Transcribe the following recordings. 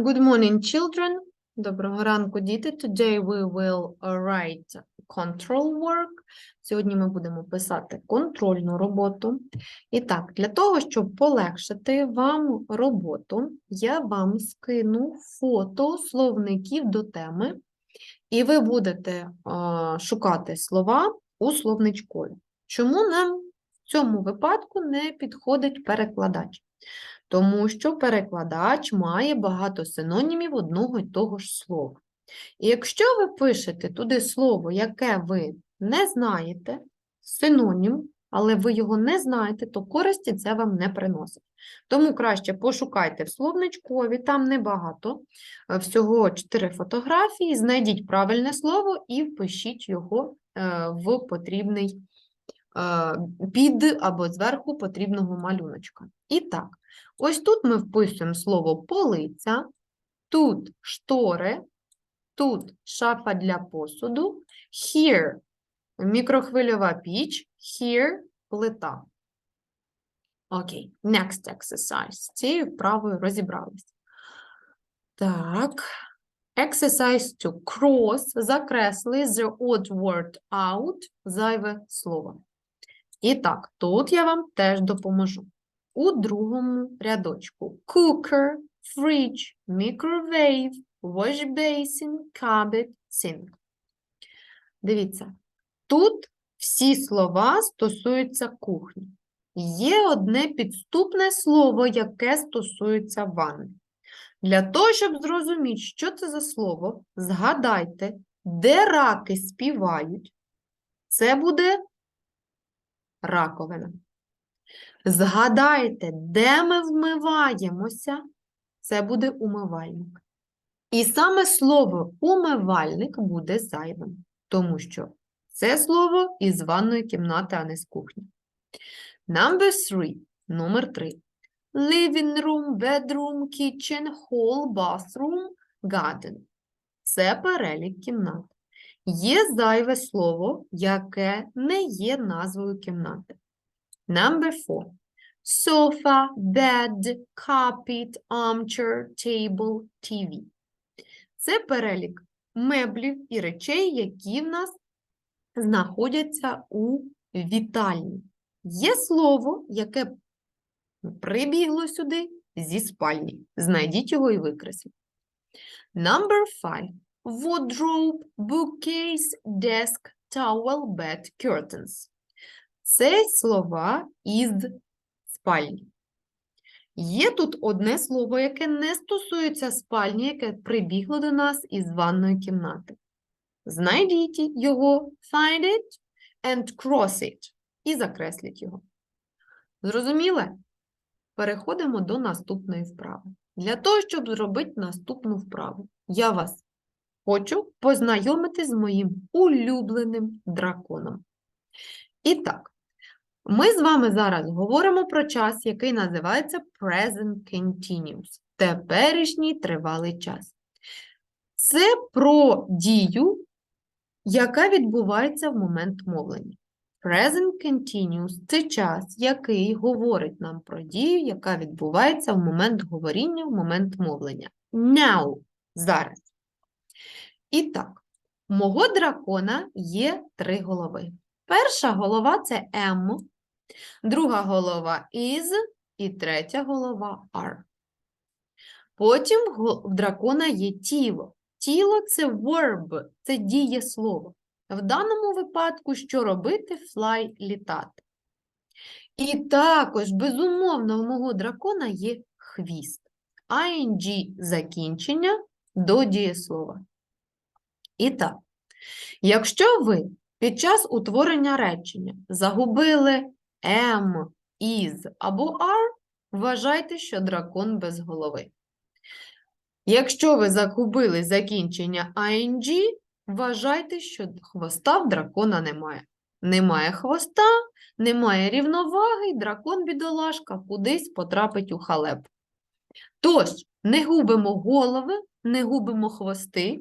Good morning, children. Доброго ранку, діти. Today we will write control work. Сьогодні ми будемо писати контрольну роботу. І так, для того, щоб полегшити вам роботу, я вам скину фото словників до теми, і ви будете шукати слова у словничкові. Чому нам в цьому випадку не підходить перекладач? Тому що перекладач має багато синонімів одного й того ж слова. І якщо ви пишете туди слово, яке ви не знаєте, синонім, але ви його не знаєте, то користі це вам не приносить. Тому краще пошукайте в словничкові, там небагато, е, всього 4 фотографії, знайдіть правильне слово і впишіть його е, в потрібний під або зверху потрібного малюночка. І так, ось тут ми вписуємо слово полиця, тут штори, тут шафа для посуду, here мікрохвильова піч, here плита. Окей, next exercise. З цією вправою розібрались. Так. Exercise to cross. Закресли the odd word out, зайве слово. І так, тут я вам теж допоможу. У другому рядочку cooker, fridge, microwave, wash basin, cupboard, sink. Дивіться, тут всі слова стосуються кухні. Є одне підступне слово, яке стосується ванни. Для того, щоб зрозуміти, що це за слово, згадайте, де раки співають. Це буде раковина. Згадайте, де ми вмиваємося, це буде умивальник. І саме слово умивальник буде зайвим, тому що це слово із ванної кімнати, а не з кухні. Number three. Номер три. Living room, bedroom, kitchen, hall, bathroom, garden. Це перелік кімнат. Є зайве слово, яке не є назвою кімнати. Number four. Sofa, bed, carpet, armchair, table, TV. Це перелік меблів і речей, які в нас знаходяться у вітальні. Є слово, яке прибігло сюди зі спальні. Знайдіть його і викресліть. Number five. Wardrobe, bookcase, desk, towel, bed, curtains. Це слова із спальні. Є тут одне слово, яке не стосується спальні, яке прибігло до нас із ванної кімнати. Знайдіть його, find it and cross it. І закресліть його. Зрозуміле? Переходимо до наступної вправи. Для того, щоб зробити наступну вправу, я вас хочу познайомити з моїм улюбленим драконом. І так, ми з вами зараз говоримо про час, який називається Present Continuous. Теперішній тривалий час. Це про дію, яка відбувається в момент мовлення. Present Continuous – це час, який говорить нам про дію, яка відбувається в момент говоріння, в момент мовлення. Now – зараз. І так, у мого дракона є три голови. Перша голова це am, друга голова is і третя голова are. Потім в дракона є тіло. Тіло це verb, це дієслово. В даному випадку, що робити? Fly – літати. І також, безумовно, у мого дракона є хвіст. ING – закінчення до дієслова. І так, якщо ви під час утворення речення загубили am, is або are, вважайте, що дракон без голови. Якщо ви загубили закінчення ing, вважайте, що хвоста в дракона немає. Немає хвоста, немає рівноваги, дракон бідолашка кудись потрапить у халеп. Тож, не губимо голови, не губимо хвости.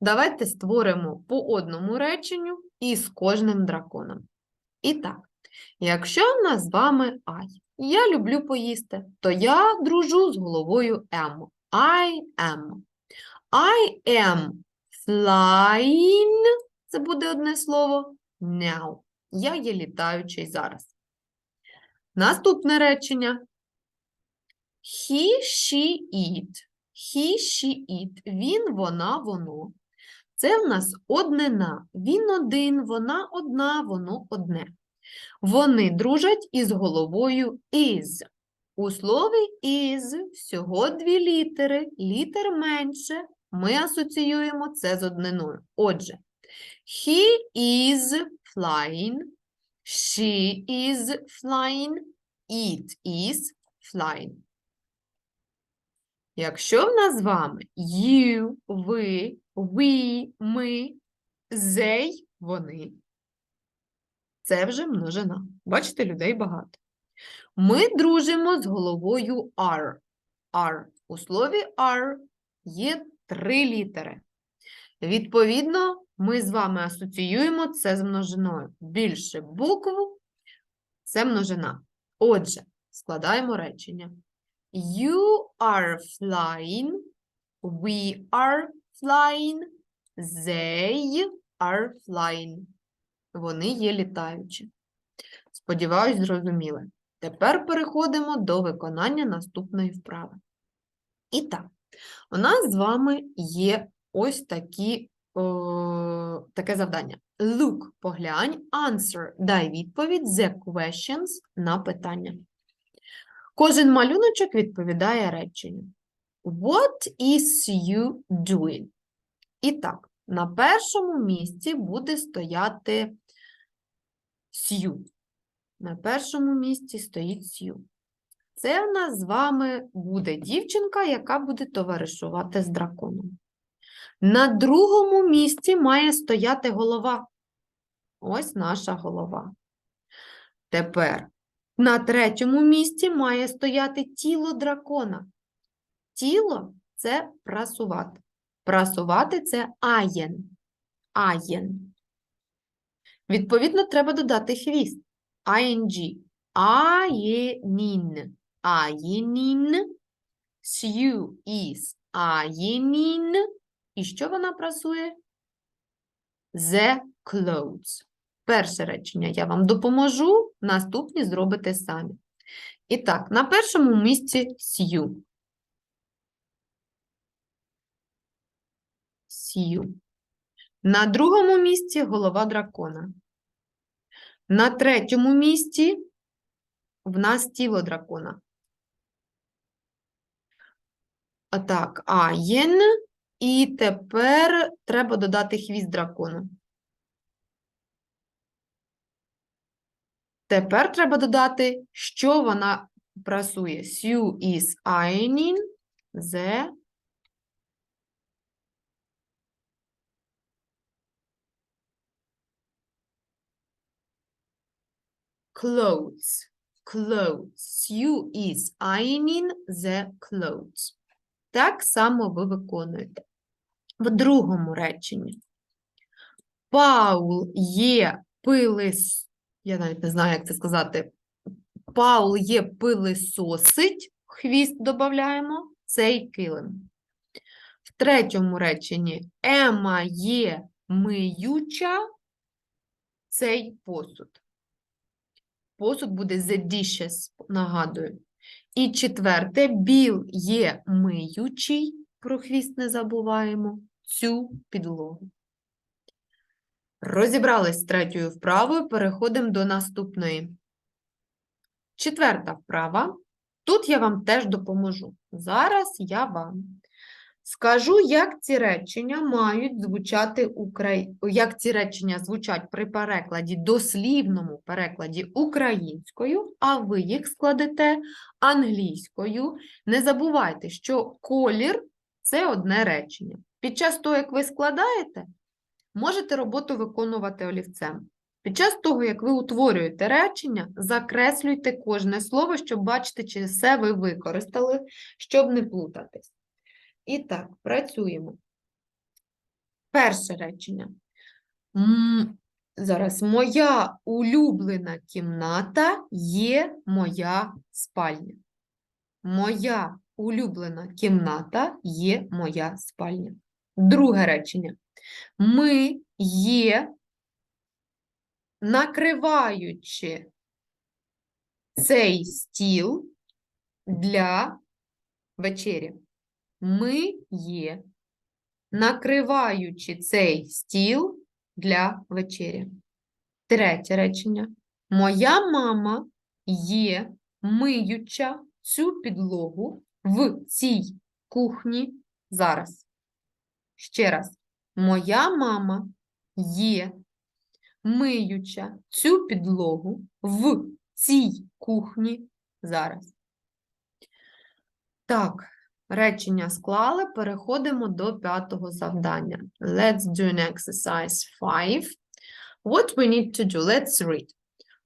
Давайте створимо по одному реченню із кожним драконом. І так, якщо в нас з вами Ай, я люблю поїсти, то я дружу з головою М. I am. I am flying. Це буде одне слово. Now. Я є літаючий зараз. Наступне речення. He, she, it. He, she, it. Він, вона, воно. Це в нас однина. Він один, вона одна, воно одне. Вони дружать із головою is. У слові is всього дві літери, літер менше. Ми асоціюємо це з одниною. Отже, he is flying, she is flying, it is flying. Якщо в нас з вами you, ви, we, ми, they, вони, це вже множина. Бачите, людей багато. Ми дружимо з головою are. Are. У слові are є три літери. Відповідно, ми з вами асоціюємо це з множиною. Більше букв це множина. Отже, складаємо речення. You are flying. We are flying. They are flying. Вони є літаючі. Сподіваюсь, зрозуміли. Тепер переходимо до виконання наступної вправи. І так, у нас з вами є ось такі, о, таке завдання. Look, поглянь, answer, дай відповідь, the questions на питання. Кожен малюночок відповідає реченню. What is you doing? І так, на першому місці буде стояти сью. На першому місці стоїть сью. Це в нас з вами буде дівчинка, яка буде товаришувати з драконом. На другому місці має стояти голова. Ось наша голова. Тепер на третьому місці має стояти тіло дракона. Тіло це прасувати. Прасувати це аєн. Аєн. Відповідно, треба додати хвіст. ing. Аєнін. Аєнін. Сью із аєнін. І що вона прасує? The clothes. Перше речення я вам допоможу, наступні зробите самі. І так, на першому місці сью. Сью. На другому місці голова дракона. На третьому місці в нас тіло дракона. А так, аєн. І тепер треба додати хвіст дракону. Тепер треба додати, що вона прасує. Сю is ironing the clothes. Clothes. Sue is ironing the clothes. Так само ви виконуєте. В другому реченні. Паул є пилис. Я навіть не знаю, як це сказати. Паул є пилисосить, хвіст додаємо, цей килим. В третьому реченні Ема є миюча цей посуд. Посуд буде the dishes, нагадую. І четверте, Біл є миючий, про хвіст не забуваємо, цю підлогу. Розібрались з третьою вправою, переходимо до наступної. Четверта вправа. Тут я вам теж допоможу. Зараз я вам скажу, як ці речення мають звучати укра... як ці речення звучать при перекладі, дослівному перекладі українською, а ви їх складете англійською. Не забувайте, що колір це одне речення. Під час того, як ви складаєте, можете роботу виконувати олівцем. Під час того, як ви утворюєте речення, закреслюйте кожне слово, щоб бачити, чи все ви використали, щоб не плутатись. І так, працюємо. Перше речення. Зараз моя улюблена кімната є моя спальня. Моя улюблена кімната є моя спальня. Друге речення. Ми є, накриваючи цей стіл для вечері. Ми є, накриваючи цей стіл для вечері. Третє речення. Моя мама є миюча цю підлогу в цій кухні зараз. Ще раз. Моя мама є миюча цю підлогу в цій кухні зараз. Так, речення склали, переходимо до п'ятого завдання. Let's do an exercise 5. What we need to do? Let's read.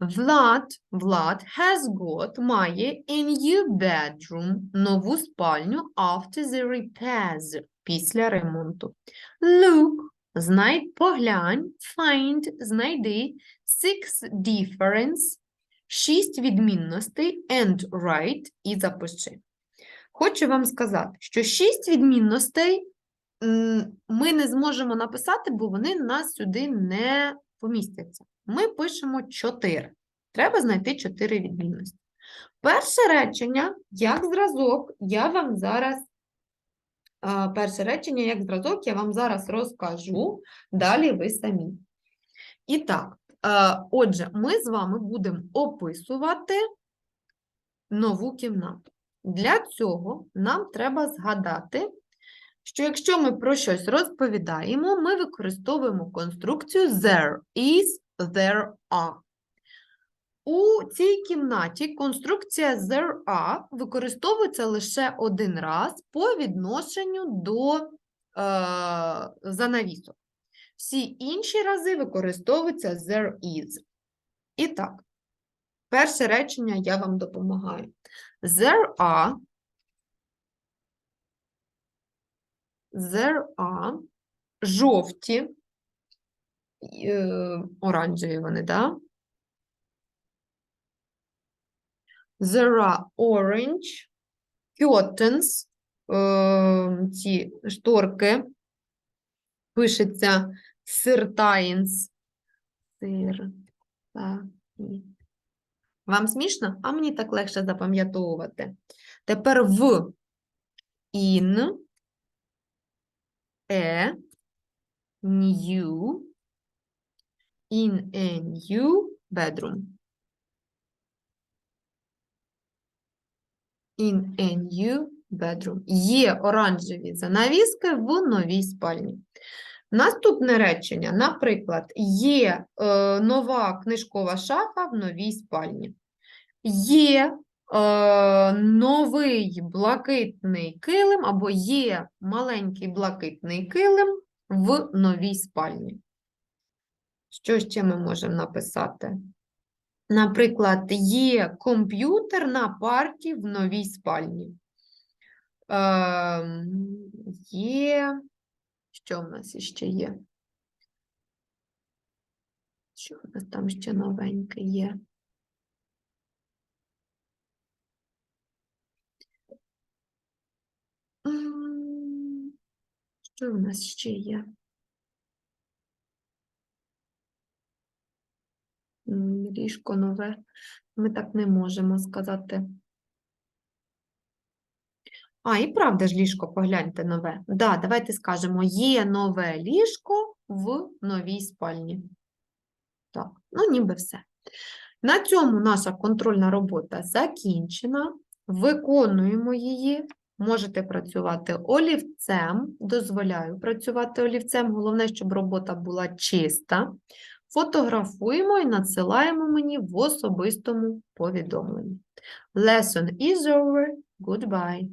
Vlad, Vlad has got, має a new bedroom, нову спальню after the repairs, після ремонту. Look, знай, поглянь, find, знайди, six difference, шість відмінностей, and write, і запиши. Хочу вам сказати, що шість відмінностей ми не зможемо написати, бо вони нас сюди не помістяться. Ми пишемо 4. Треба знайти 4 відмінності. Перше речення, як зразок, я вам зараз, перше речення, як зразок, я вам зараз розкажу, далі ви самі. І так, отже, ми з вами будемо описувати нову кімнату. Для цього нам треба згадати, що якщо ми про щось розповідаємо, ми використовуємо конструкцію there is, there are. У цій кімнаті конструкція there are використовується лише один раз по відношенню до е, занавісок. Всі інші рази використовується there is. І так, перше речення я вам допомагаю. There are There are жовті, е, оранжеві вони, да? There are orange curtains, е, ці шторки, пишеться та, і. Вам смішно? А мені так легше запам'ятовувати. Тепер в in a new in a new bedroom. In a new bedroom. Є оранжеві занавіски в новій спальні. Наступне речення, наприклад, є е, нова книжкова шафа в новій спальні. Є е, новий блакитний килим або є маленький блакитний килим в новій спальні. Що ще ми можемо написати? Наприклад, є комп'ютер на парті в новій спальні. Е, є. Що в нас іще є? Що в нас там ще новеньке є? Що в нас ще є? Ліжко нове. Ми так не можемо сказати. А, і правда ж ліжко, погляньте нове. Да, давайте скажемо, є нове ліжко в новій спальні. Так, ну ніби все. На цьому наша контрольна робота закінчена. Виконуємо її. Можете працювати олівцем. Дозволяю працювати олівцем. Головне, щоб робота була чиста. Фотографуємо і надсилаємо мені в особистому повідомленні. Lesson is over. Goodbye.